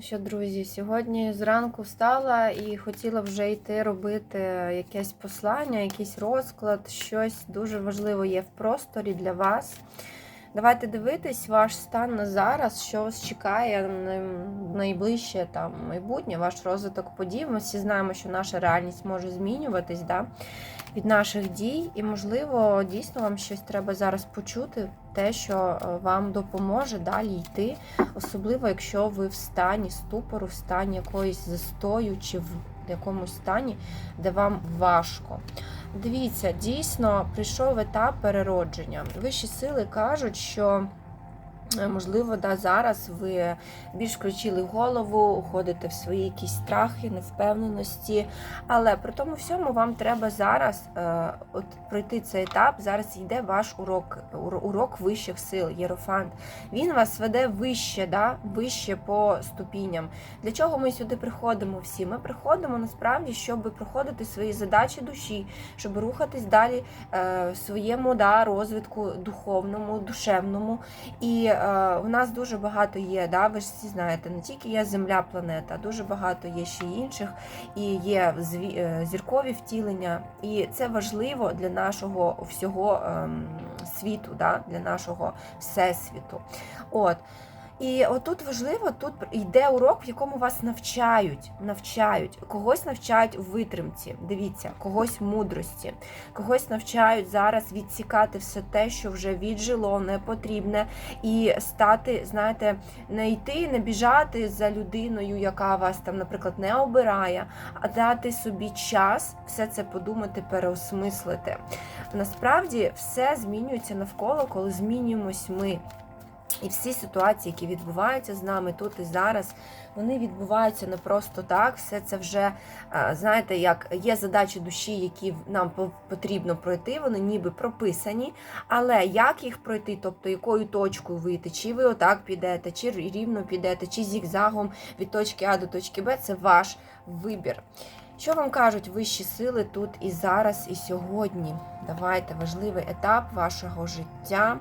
Що, друзі, сьогодні зранку встала і хотіла вже йти робити якесь послання, якийсь розклад, щось дуже важливе є в просторі для вас. Давайте дивитись ваш стан на зараз, що вас чекає найближче там майбутнє, ваш розвиток подій. Ми всі знаємо, що наша реальність може змінюватись да, від наших дій, і, можливо, дійсно вам щось треба зараз почути, те, що е, вам допоможе далі йти, особливо якщо ви в стані ступору, в стані якоїсь застою чи в якомусь стані, де вам важко. Дивіться, дійсно прийшов етап переродження. Вищі сили кажуть, що. Е, Можливо, да, зараз ви більш включили голову, уходите в свої якісь страхи, невпевненості. Але при тому всьому вам треба зараз е, от пройти цей етап. Зараз йде ваш урок, урок вищих сил, єрофант. Він вас веде вище, да, вище по ступіням. Для чого ми сюди приходимо всі? Ми приходимо насправді, щоб проходити свої задачі душі, щоб рухатись далі е, своєму да, розвитку духовному, душевному. І е, в нас дуже багато є, да, ви ж всі знаєте, не тільки є Земля, планета, дуже багато є ще інших, і є е, зіркові втілення. І це важливо для нашого всього ем, світу, да, для нашого всесвіту. От. І отут важливо, тут йде урок, в якому вас навчають, навчають, когось навчають витримці. Дивіться, когось мудрості, когось навчають зараз відсікати все те, що вже віджило, не потрібне, і стати, знаєте, не йти, не біжати за людиною, яка вас там, наприклад, не обирає, а дати собі час все це подумати, переосмислити. Насправді все змінюється навколо, коли змінюємось ми. І всі ситуації, які відбуваються з нами тут і зараз, вони відбуваються не просто так. Все це вже е, знаєте, як є задачі душі, які нам потрібно пройти. Вони ніби прописані. Але як їх пройти, тобто якою точкою вийти, чи ви отак підете, чи рівно підете, чи зігзагом від точки А до точки Б, це ваш вибір. Що вам кажуть вищі сили тут і зараз, і сьогодні? Давайте важливий етап вашого життя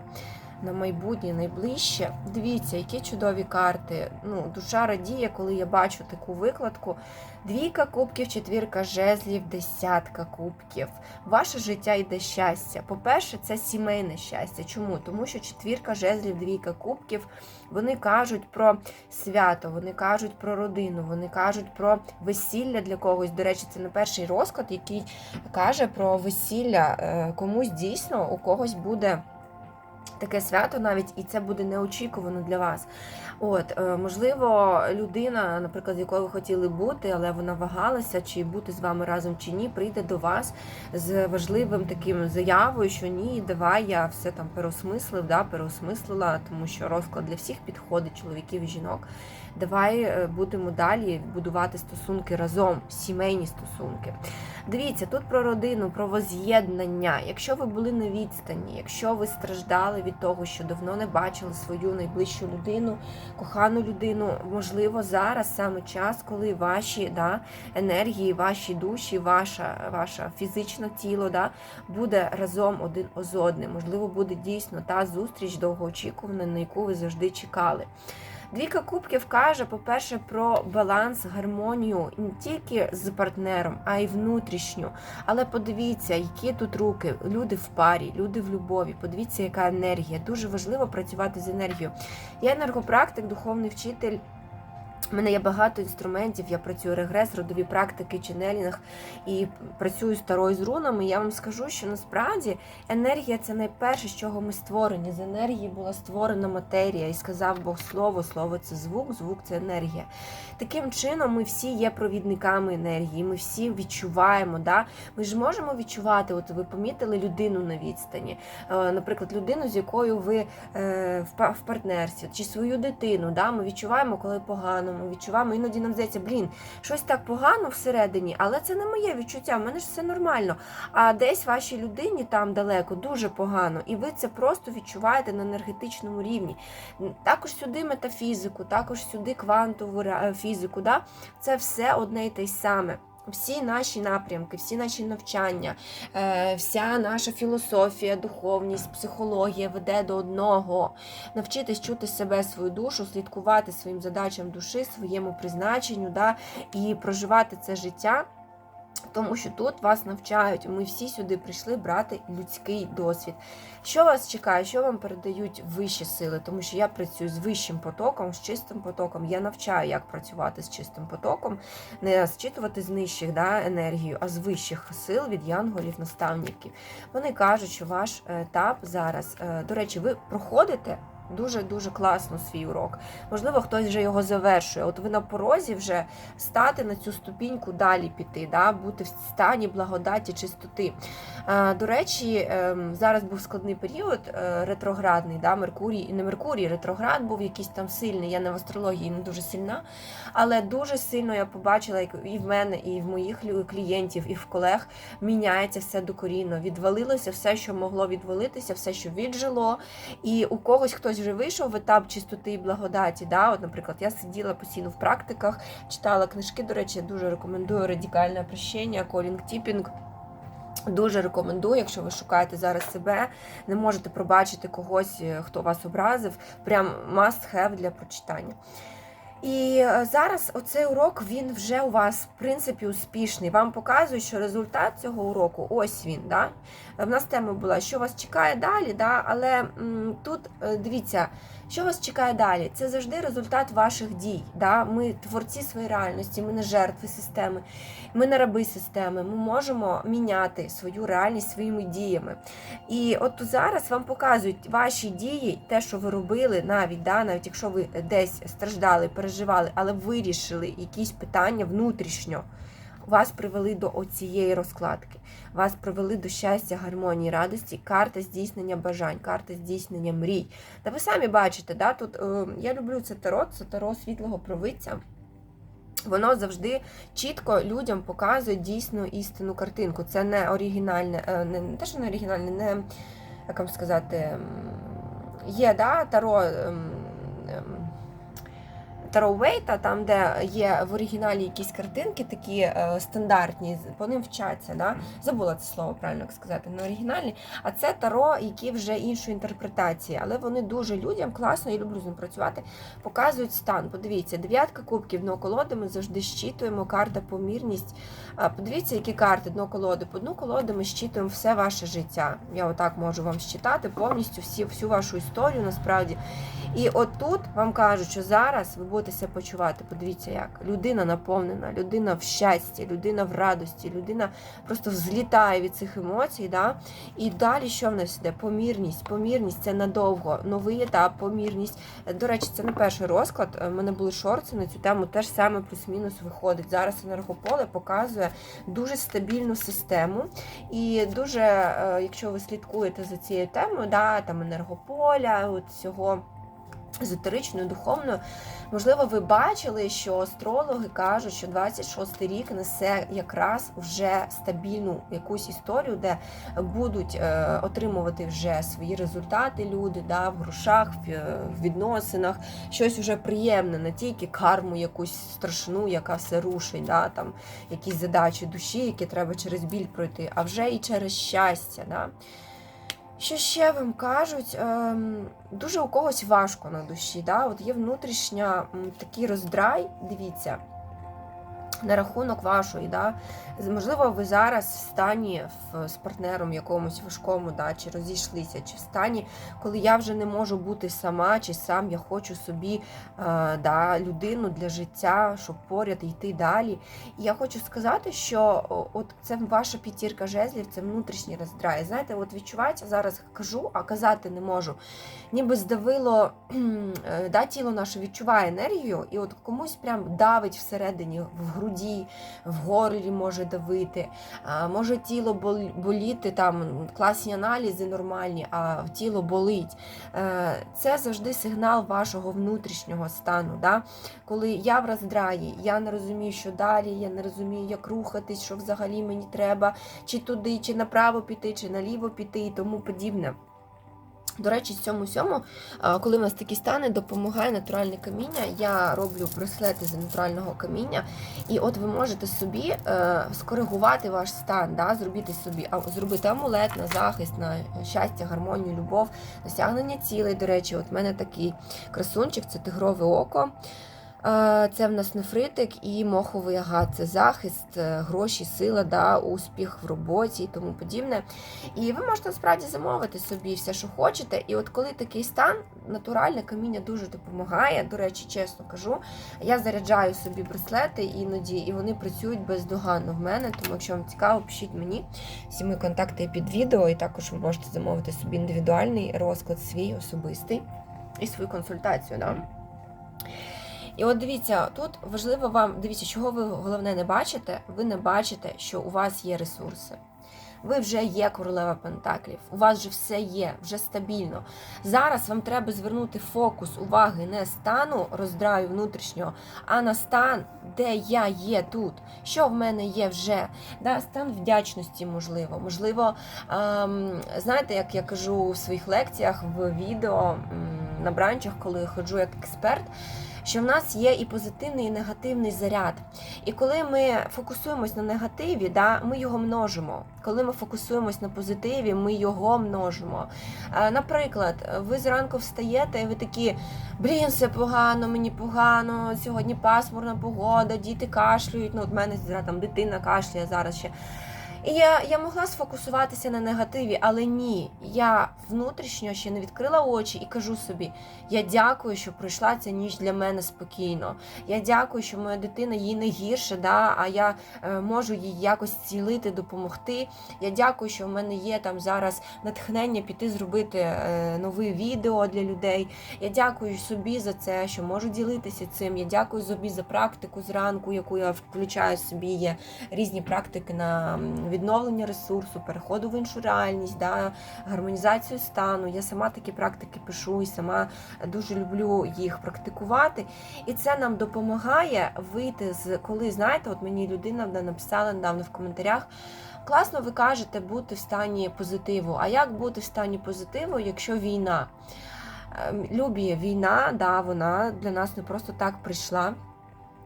на майбутнє, найближче. Дивіться, які чудові карти. Ну, душа радіє, коли я бачу таку викладку. Двійка кубків, четвірка жезлів, десятка кубків. Ваше життя йде щастя. По-перше, це сімейне щастя. Чому? Тому що четвірка жезлів, двійка кубків, вони кажуть про свято, вони кажуть про родину, вони кажуть про весілля для когось. До речі, це не перший розклад, який каже про весілля. Е, Комусь дійсно у когось буде таке свято навіть, і це буде неочікувано для вас. От, е, можливо, людина, наприклад, з якою ви хотіли бути, але вона вагалася, чи бути з вами разом чи ні, прийде до вас з важливим таким заявою, що ні, давай я все там переосмислив, да, переосмислила, тому що розклад для всіх підходить, чоловіків і жінок. Давай е, будемо далі будувати стосунки разом, сімейні стосунки. Дивіться, тут про родину, про воз'єднання. Якщо ви були на відстані, якщо ви страждали від того, що давно не бачили свою найближчу людину, кохану людину, можливо, зараз саме час, коли ваші да, енергії, ваші душі, ваша, ваше фізичне тіло да, буде разом один з одним. Можливо, буде дійсно та зустріч довгоочікувана, на яку ви завжди чекали. Двійка кубків каже, по-перше, про баланс, гармонію не тільки з партнером, а й внутрішню. Але подивіться, які тут руки, люди в парі, люди в любові. Подивіться, яка енергія. Дуже важливо працювати з енергією. Я енергопрактик, духовний вчитель. У мене є багато інструментів, я працюю регрес, родові практики, ченелінг і працюю старою з рунами. Я вам скажу, що насправді енергія це найперше, з чого ми створені. З енергії була створена матерія, і сказав Бог слово, слово це звук, звук це енергія. Таким чином, ми всі є провідниками енергії, ми всі відчуваємо. Да? Ми ж можемо відчувати, от ви помітили людину на відстані, Е, наприклад, людину, з якою ви е, в партнерстві, чи свою дитину. Да? Ми відчуваємо, коли погано, ми відчуваємо, іноді нам здається, блін, щось так погано всередині, але це не моє відчуття, в мене ж все нормально. А десь вашій людині там далеко дуже погано, і ви це просто відчуваєте на енергетичному рівні. Також сюди метафізику, також сюди квантову фізику. Да? Це все одне і те саме. Всі наші напрямки, всі наші навчання, е, вся наша філософія, духовність, психологія веде до одного. Навчитись чути себе, свою душу, слідкувати своїм задачам душі, своєму призначенню, да, і проживати це життя. Тому що тут вас навчають, ми всі сюди прийшли брати людський досвід. Що вас чекає, що вам передають вищі сили? Тому що я працюю з вищим потоком, з чистим потоком. Я навчаю, як працювати з чистим потоком, не зчитувати з нижчих да, енергію, а з вищих сил від янголів, наставників. Вони кажуть, що ваш етап зараз, е, до речі, ви проходите. Дуже дуже класно свій урок. Можливо, хтось вже його завершує. От ви на порозі вже стати на цю ступіньку далі піти, да, бути в стані благодаті, чистоти. До речі, ем, зараз був складний період е, ретроградний, да, Меркурій, і не Меркурій, ретроград був якийсь там сильний. Я не в астрології не дуже сильна, але дуже сильно я побачила як і в мене, і в моїх клієнтів, і в колег міняється все докорінно. Відвалилося все, що могло відвалитися, все, що віджило. І у когось хтось вже вийшов в етап чистоти і благодаті. Да? От, наприклад, я сиділа постійно в практиках, читала книжки. До речі, я дуже рекомендую радикальне прощення, колінг тіпінг. Дуже рекомендую, якщо ви шукаєте зараз себе, не можете пробачити когось, е, хто вас образив. Прям must have для прочитання. І е, зараз оцей урок він вже у вас в принципі успішний. Вам показують, що результат цього уроку ось він. Да? В нас тема була, що вас чекає далі, да? але м, тут е, дивіться, що вас чекає далі. Це завжди результат ваших дій. Да? Ми творці своєї реальності, ми не жертви системи, ми не раби системи. Ми можемо міняти свою реальність своїми діями. І от зараз вам показують ваші дії, те, що ви робили, навіть да, навіть якщо ви десь страждали, переживали, але вирішили якісь питання внутрішньо. Вас привели до оцієї розкладки, вас привели до щастя, гармонії, радості, карта здійснення бажань, карта здійснення мрій. Та ви самі бачите, да, тут е, я люблю це таро, це таро світлого провидця. Воно завжди чітко людям показує дійсну істинну картинку. Це не оригінальне, е, не, не те, що не оригінальне, не як вам сказати, є да, таро. Ем, ем, Таро Вейта, там, де є в оригіналі якісь картинки, такі е, стандартні, по ним вчаться. Да? Забула це слово правильно як сказати, не оригінальні. А це таро, які вже іншої інтерпретації, але вони дуже людям класно, я люблю з ним працювати, показують стан. Подивіться, дев'ятка кубків дно колоди, ми завжди щитуємо, карта помірність. Подивіться, які карти дно колоди. По дну колоди ми щитуємо все ваше життя. Я отак можу вам щитати повністю всі, всю вашу історію насправді. І отут вам кажуть, що зараз ви будете себе почувати. Подивіться, як людина наповнена, людина в щасті, людина в радості, людина просто взлітає від цих емоцій. Да? І далі що в нас йде? Помірність. Помірність це надовго. Новий етап, помірність. До речі, це не перший розклад. У мене були шорти на цю тему, теж саме плюс-мінус виходить. Зараз енергополе показує дуже стабільну систему. І дуже, е, якщо ви слідкуєте за цією темою, да, там енергополя, от всього езотеричною, духовною, можливо, ви бачили, що астрологи кажуть, що 26-й рік несе якраз вже стабільну якусь історію, де будуть е, отримувати вже свої результати люди да, в грошах, в, е, відносинах, щось вже приємне, не тільки карму якусь страшну, яка все рушить, да, там, якісь задачі душі, які треба через біль пройти, а вже і через щастя. Да. Що ще вам кажуть? Ем, дуже у когось важко на душі. Да? От є внутрішня такий роздрай, дивіться, на рахунок вашої. Да? Можливо, ви зараз в стані з партнером якомусь важкому, да? чи розійшлися, чи в стані, коли я вже не можу бути сама, чи сам я хочу собі е, да, людину для життя, щоб поряд йти далі. І я хочу сказати, що от це ваша п'ятірка жезлів, це внутрішній роздрай. Знаєте, от відчувається зараз кажу, а казати не можу. Ніби здавило е, да, тіло наше відчуває енергію, і от комусь прям давить всередині, в груді, в горлі може давити, може тіло боліти, там класні аналізи нормальні, а тіло болить. Е, Це завжди сигнал вашого внутрішнього стану. Да? Коли я в роздраї, я не розумію, що далі, я не розумію, як рухатись, що взагалі мені треба, чи туди, чи направо піти, чи наліво піти і тому подібне. До речі, цьому всьому, коли у нас такі стани, допомагає натуральне каміння. Я роблю браслети з натурального каміння, і от ви можете собі е, скоригувати ваш стан, да, зробити собі зробити амулет на захист, на щастя, гармонію, любов, досягнення цілей. До речі, от в мене такий красунчик, це тигрове око. Е, Це в нас нефритик і моховий агат. Це захист, е, гроші, сила, да, успіх в роботі і тому подібне. І ви можете насправді замовити собі все, що хочете. І от коли такий стан, натуральне каміння дуже допомагає. До речі, чесно кажу, я заряджаю собі браслети іноді, і вони працюють бездоганно в мене. Тому, якщо вам цікаво, пишіть мені. Всі мої контакти під відео, і також ви можете замовити собі індивідуальний розклад, свій особистий і свою консультацію. Да? І от дивіться, тут важливо вам, дивіться, чого ви головне не бачите, ви не бачите, що у вас є ресурси. Ви вже є королева Пентаклів, у вас вже все є, вже стабільно. Зараз вам треба звернути фокус уваги не стану роздраю внутрішнього, а на стан, де я є тут, що в мене є вже. Да, Стан вдячності, можливо. Можливо, ем, знаєте, як я кажу в своїх лекціях, в відео на бранчах, коли ходжу як експерт що в нас є і позитивний, і негативний заряд. І коли ми фокусуємось на негативі, да, ми його множимо. Коли ми фокусуємось на позитиві, ми його множимо. Е, Наприклад, ви зранку встаєте, і ви такі, блін, все погано, мені погано, сьогодні пасмурна погода, діти кашлюють. Ну, от мене там дитина кашляє зараз ще. І я я могла сфокусуватися на негативі, але ні, я внутрішньо ще не відкрила очі і кажу собі: я дякую, що пройшла ця ніч для мене спокійно. Я дякую, що моя дитина їй не гірше, да, а я е, можу їй якось цілити, допомогти. Я дякую, що в мене є там зараз натхнення піти зробити е, нове відео для людей. Я дякую собі за це, що можу ділитися цим. Я дякую собі за практику зранку, яку я включаю собі. Є різні практики на відновлення ресурсу, переходу в іншу реальність, да, гармонізацію стану. Я сама такі практики пишу і сама дуже люблю їх практикувати. І це нам допомагає вийти з коли, знаєте, от мені людина написала недавно в коментарях. Класно, ви кажете, бути в стані позитиву. А як бути в стані позитиву, якщо війна? Ем, Любі, війна, да, вона для нас не просто так прийшла.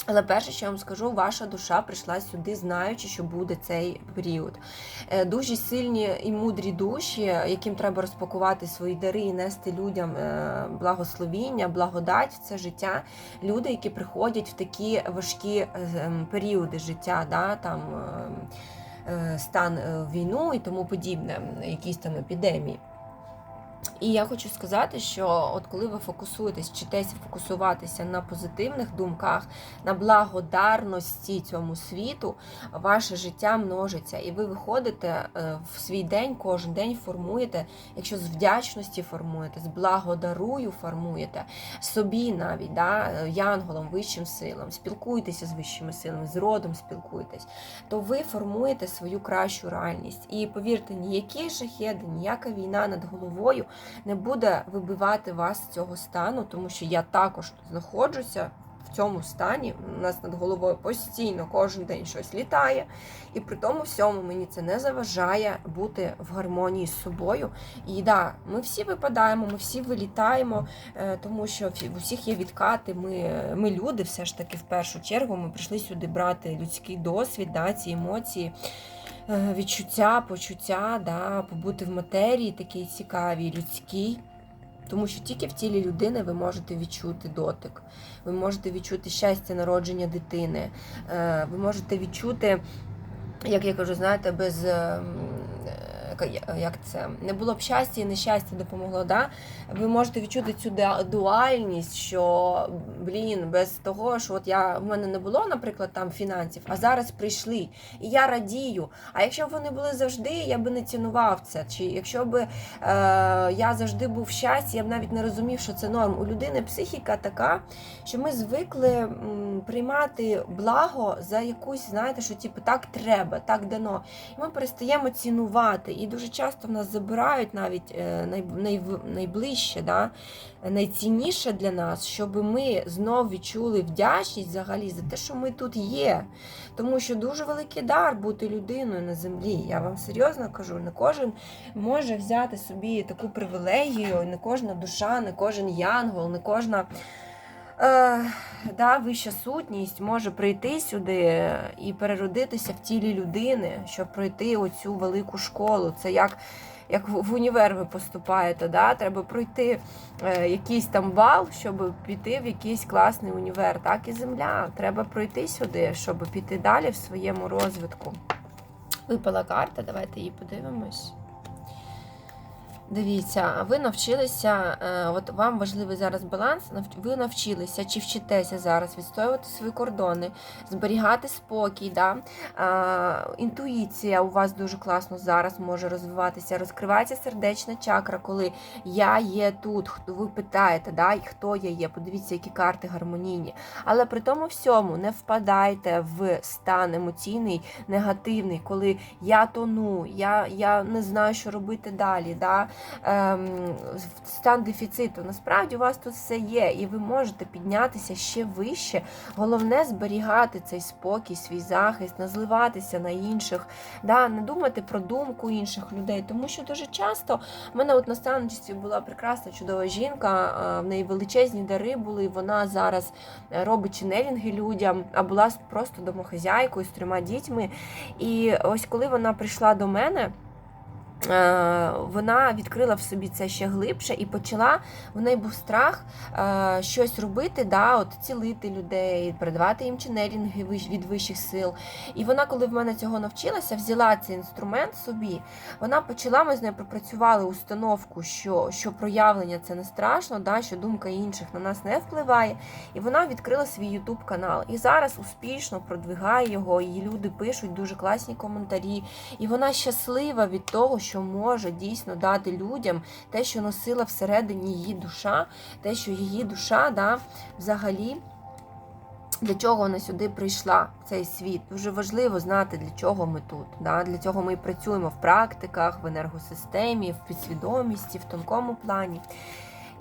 Але перше, що я вам скажу, ваша душа прийшла сюди, знаючи, що буде цей період. Е, Дуже сильні і мудрі душі, яким треба розпакувати свої дари і нести людям е, благословіння, благодать в це життя. Люди, які приходять в такі важкі е, ем, періоди життя, да, там е, е, стан війну і тому подібне, якісь там епідемії. І я хочу сказати, що от коли ви фокусуєтесь, вчитеся фокусуватися на позитивних думках, на благодарності цьому світу, ваше життя множиться, і ви виходите е, в свій день, кожен день формуєте, якщо з вдячності формуєте, з благодарую формуєте собі навіть, да, янголом, вищим силам, спілкуєтеся з вищими силами, з родом спілкуєтесь, то ви формуєте свою кращу реальність. І повірте, ніякі шахеди, ніяка війна над головою не буде вибивати вас з цього стану, тому що я також знаходжуся в цьому стані. У нас над головою постійно кожен день щось літає, і при тому всьому мені це не заважає бути в гармонії з собою. І да, ми всі випадаємо, ми всі вилітаємо, е, тому що в усіх є відкати. Ми, ми люди, все ж таки, в першу чергу, ми прийшли сюди брати людський досвід, да, ці емоції. Е, відчуття, почуття, да, побути в матерії такій цікавій, людській. Тому що тільки в тілі людини ви можете відчути дотик, ви можете відчути щастя народження дитини, е, ви можете відчути, як я кажу, знаєте, без як це не було б щастя і нещастя допомогло. Да? Ви можете відчути цю дуальність, що блін, без того, що от я в мене не було, наприклад, там фінансів, а зараз прийшли, і я радію. А якщо б вони були завжди, я би не цінував це. Чи якщо б е, я завжди був в щасті, я б навіть не розумів, що це норм. У людини психіка така, що ми звикли приймати благо за якусь, знаєте, що типу так треба, так дано. І ми перестаємо цінувати. І дуже часто в нас забирають навіть е, най, най, найближче, да, найцінніше для нас, щоб ми знов відчули вдячність взагалі за те, що ми тут є. Тому що дуже великий дар бути людиною на землі. Я вам серйозно кажу, не кожен може взяти собі таку привілегію, не кожна душа, не кожен янгол, не кожна е, да, вища сутність може прийти сюди і переродитися в тілі людини, щоб пройти оцю велику школу. Це як як в універ ви поступаєте, да? треба пройти е, якийсь там бал, щоб піти в якийсь класний універ. Так і земля. Треба пройти сюди, щоб піти далі в своєму розвитку. Випала карта, давайте її подивимось. Дивіться, ви навчилися, е, от вам важливий зараз баланс. Ви навчилися чи вчитеся зараз відстоювати свої кордони, зберігати спокій. Да? Інтуїція у вас дуже класно зараз може розвиватися. Розкривається сердечна чакра, коли я є тут. Ви питаєте, да? хто я є. Подивіться, які карти гармонійні. Але при тому всьому не впадайте в стан емоційний, негативний, коли я тону, я, я не знаю, що робити далі. Да? Ем, стан дефіциту. Насправді у вас тут все є, і ви можете піднятися ще вище. Головне зберігати цей спокій, свій захист, не зливатися на інших, да, не думати про думку інших людей. Тому що дуже часто в мене от на станчості була прекрасна чудова жінка, в неї величезні дари були. Вона зараз е, робить ченелінги людям, а була просто домохазяйкою з трьома дітьми. І ось коли вона прийшла до мене. Е, вона відкрила в собі це ще глибше і почала. В неї був страх е, щось робити, да, от цілити людей, передавати їм ченерінги вищ- від вищих сил. І вона, коли в мене цього навчилася, взяла цей інструмент собі. Вона почала, ми з нею пропрацювали установку, що, що проявлення це не страшно, да, що думка інших на нас не впливає. І вона відкрила свій Ютуб канал. І зараз успішно продвигає його. Її люди пишуть дуже класні коментарі. І вона щаслива від того, що може дійсно дати людям те, що носила всередині її душа, те, що її душа да, взагалі. Для чого вона сюди прийшла в цей світ? Дуже важливо знати, для чого ми тут. Да? Для цього ми і працюємо в практиках, в енергосистемі, в підсвідомості, в тонкому плані.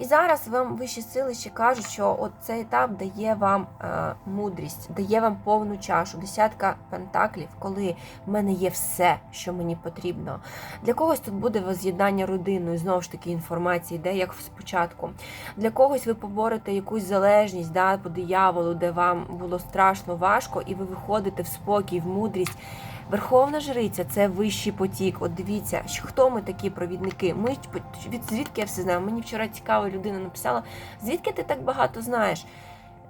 І зараз вам вищі сили ще кажуть, що от цей етап дає вам е, мудрість, дає вам повну чашу, десятка пентаклів, коли в мене є все, що мені потрібно. Для когось тут буде воз'єднання родиною, знову ж таки, інформації, йде як спочатку. Для когось ви поборете якусь залежність да, по дияволу, де вам було страшно важко, і ви виходите в спокій, в мудрість. Верховна жриця це вищий потік. От дивіться, хто ми такі провідники. Ми від звідки я все знаю. Мені вчора цікава людина написала, звідки ти так багато знаєш?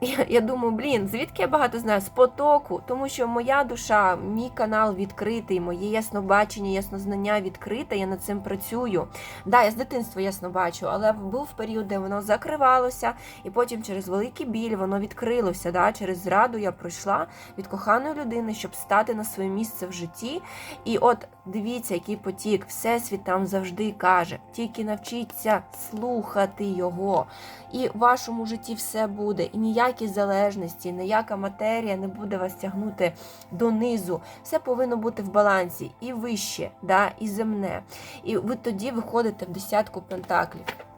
Я, я думаю, блін, звідки я багато знаю? З потоку, тому що моя душа, мій канал відкритий, моє яснобачення, яснознання відкрите, я над цим працюю. Да, я з дитинства ясно бачу, але був період, де воно закривалося, і потім через великий біль воно відкрилося. Да? Через зраду я пройшла від коханої людини, щоб стати на своє місце в житті. І от дивіться, який потік, Всесвіт там завжди каже: тільки навчіться слухати його. І в вашому житті все буде. І ніякі залежності, ніяка матерія не буде вас тягнути донизу. Все повинно бути в балансі і вище, да, і земне. І ви тоді виходите в десятку пентаклів.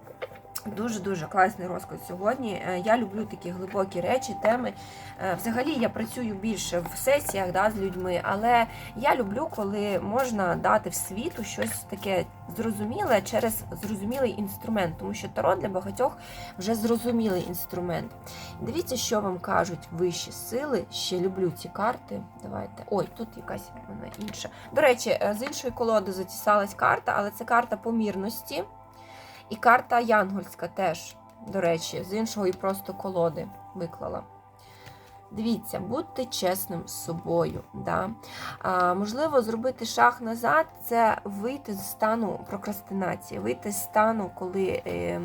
Дуже-дуже класний розклад сьогодні. Е, Я люблю такі глибокі речі, теми. Е, Взагалі я працюю більше в сесіях да, з людьми, але я люблю, коли можна дати в світу щось таке зрозуміле через зрозумілий інструмент, тому що таро для багатьох вже зрозумілий інструмент. Дивіться, що вам кажуть вищі сили. Ще люблю ці карти. Давайте. Ой, тут якась вона інша. До речі, е, з іншої колоди затісалась карта, але це карта помірності. І карта Янгольська теж, до речі, з іншого і просто колоди виклала. Дивіться, будьте чесним з собою. Да? А, Можливо, зробити шаг назад це вийти з стану прокрастинації, вийти з стану, коли е,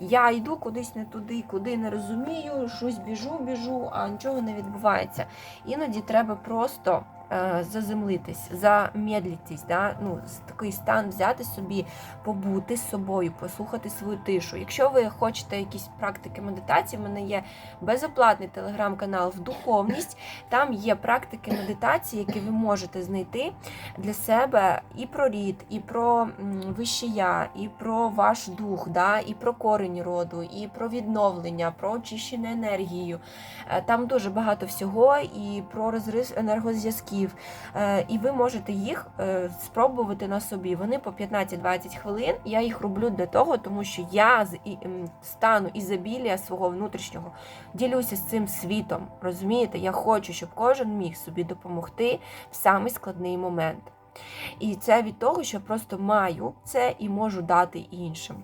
я йду кудись не туди, куди не розумію, щось біжу, біжу, а нічого не відбувається. Іноді треба просто заземлитись, замедлитись, да? ну, такий стан взяти собі, побути з собою, послухати свою тишу. Якщо ви хочете якісь практики медитації, в мене є безоплатний телеграм-канал в духовність. Там є практики медитації, які ви можете знайти для себе і про рід, і про вище я, і про ваш дух, да? і про корень роду, і про відновлення, про очищення енергією. Е, Там дуже багато всього, і про розрив енергозв'язків. Е, І ви можете їх е, спробувати на собі. Вони по 15-20 хвилин. Я їх роблю для того, тому що я з стану ізобілія свого внутрішнього ділюся з цим світом. Розумієте? Я хочу, щоб кожен міг собі допомогти в самий складний момент. І це від того, що просто маю це і можу дати іншим.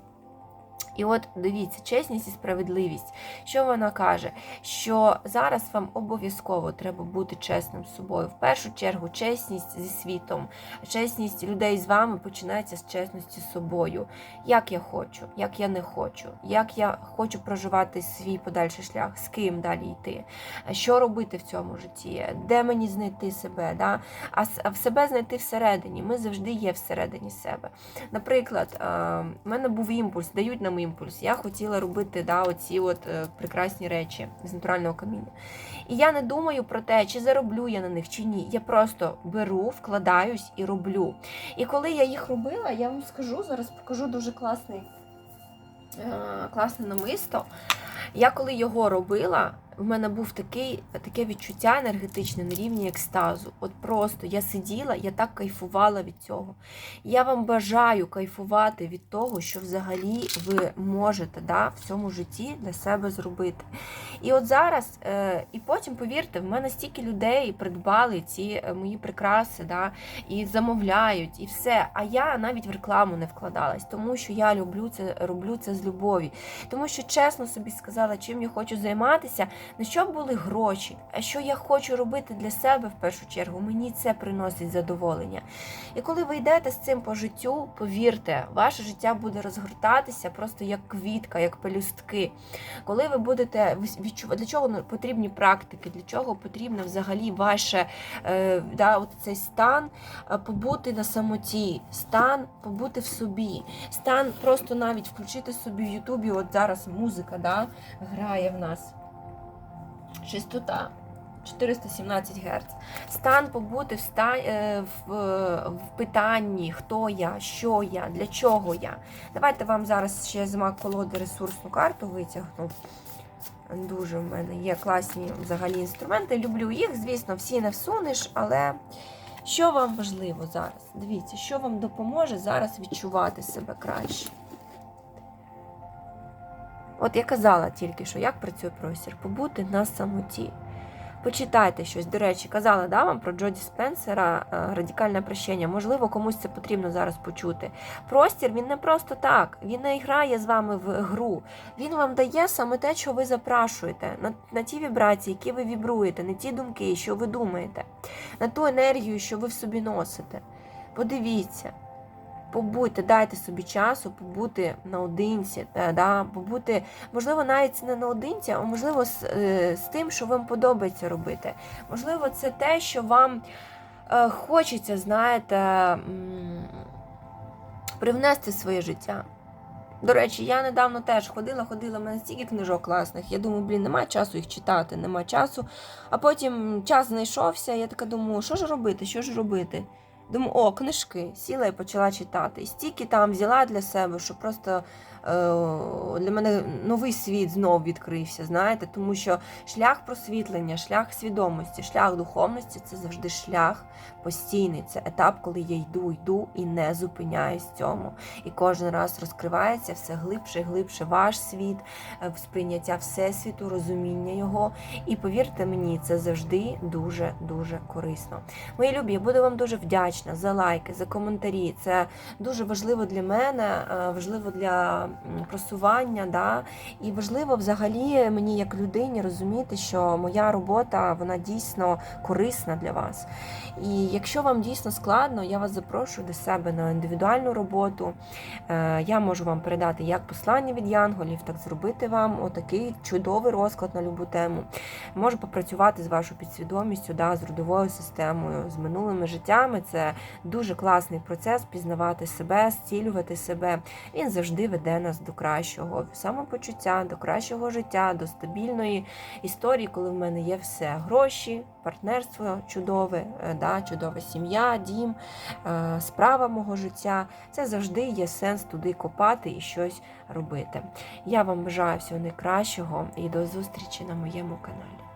І от дивіться, чесність і справедливість. Що вона каже? Що зараз вам обов'язково треба бути чесним з собою. В першу чергу, чесність зі світом, чесність людей з вами починається з чесності з собою. Як я хочу, як я не хочу, як я хочу проживати свій подальший шлях, з ким далі йти, що робити в цьому житті, де мені знайти себе. Да? А в себе знайти всередині. Ми завжди є всередині себе. Наприклад, в мене був імпульс, дають нам імпульс. Я хотіла робити да, оці от е, прекрасні речі з натурального каміння. І я не думаю про те, чи зароблю я на них, чи ні. Я просто беру, вкладаюсь і роблю. І коли я їх робила, я вам скажу, зараз покажу дуже класний, е, класне намисто. Я коли його робила, в мене був такий, таке відчуття енергетичне на рівні екстазу. От просто я сиділа, я так кайфувала від цього. Я вам бажаю кайфувати від того, що взагалі ви можете да, в цьому житті для себе зробити. І от зараз, е, і потім, повірте, в мене стільки людей придбали ці е, мої прикраси, да, і замовляють, і все. А я навіть в рекламу не вкладалась, тому що я люблю це, роблю це з любові. Тому що чесно собі сказала, чим я хочу займатися, на що були гроші, а що я хочу робити для себе в першу чергу, мені це приносить задоволення. І коли ви йдете з цим по життю, повірте, ваше життя буде розгортатися просто як квітка, як пелюстки. Коли ви будете відчувати, для чого ну, потрібні практики, для чого потрібно взагалі ваше е, да, от цей стан е, побути на самоті, стан побути в собі, стан просто навіть включити собі в Ютубі. От зараз музика да, грає в нас. Частота 417 Гц. Стан побути в, ста... е, в, в питанні, хто я, що я, для чого я. Давайте вам зараз ще з мак колоди ресурсну карту витягну. Дуже в мене є класні взагалі інструменти. Люблю їх, звісно, всі не всунеш, але що вам важливо зараз? Дивіться, що вам допоможе зараз відчувати себе краще. От я казала тільки, що як працює простір, побути на самоті. Почитайте щось. До речі, казала да, вам про Джоді Спенсера е, радикальне прощення. Можливо, комусь це потрібно зараз почути. Простір він не просто так, він не грає з вами в гру. Він вам дає саме те, що ви запрашуєте, на, на ті вібрації, які ви вібруєте, на ті думки, що ви думаєте, на ту енергію, що ви в собі носите. Подивіться. Побудьте, дайте собі часу побути наодинці, да, побути, можливо, навіть не наодинці, а можливо, з, е, з тим, що вам подобається робити. Можливо, це те, що вам е, хочеться, знаєте, привнести в своє життя. До речі, я недавно теж ходила, ходила, в мене стільки книжок класних. Я думаю, блін, немає часу їх читати, немає часу. А потім час знайшовся, я така думаю, що ж робити, що ж робити? Думаю, о, книжки. Сіла і почала читати. І стільки там взяла для себе, що просто для мене новий світ знов відкрився, знаєте, тому що шлях просвітлення, шлях свідомості, шлях духовності це завжди шлях постійний. Це етап, коли я йду, йду і не зупиняюсь в цьому. І кожен раз розкривається все глибше і глибше ваш світ, е, сприйняття всесвіту, розуміння його. І повірте мені, це завжди дуже дуже корисно. Мої любі, я буду вам дуже вдячна. за лайки, за коментарі. Це дуже важливо для мене, е, важливо для просування. Да? І важливо взагалі мені, як людині, розуміти, що моя робота вона дійсно корисна для вас. І якщо вам дійсно складно, я вас запрошую до себе на індивідуальну роботу. Е, Я можу вам передати як послання від янголів, так зробити вам отакий чудовий розклад на любу тему. Можу попрацювати з вашою підсвідомістю, да, з родовою системою, з минулими життями. Це дуже класний процес пізнавати себе, зцілювати себе. Він завжди веде нас до кращого самопочуття, до кращого життя, до стабільної історії, коли в мене є все: гроші, партнерство чудове, е, да, чудова сім'я, дім, е, справа мого життя. Це завжди є сенс туди копати і щось робити. Я вам бажаю всього найкращого і до зустрічі на моєму каналі.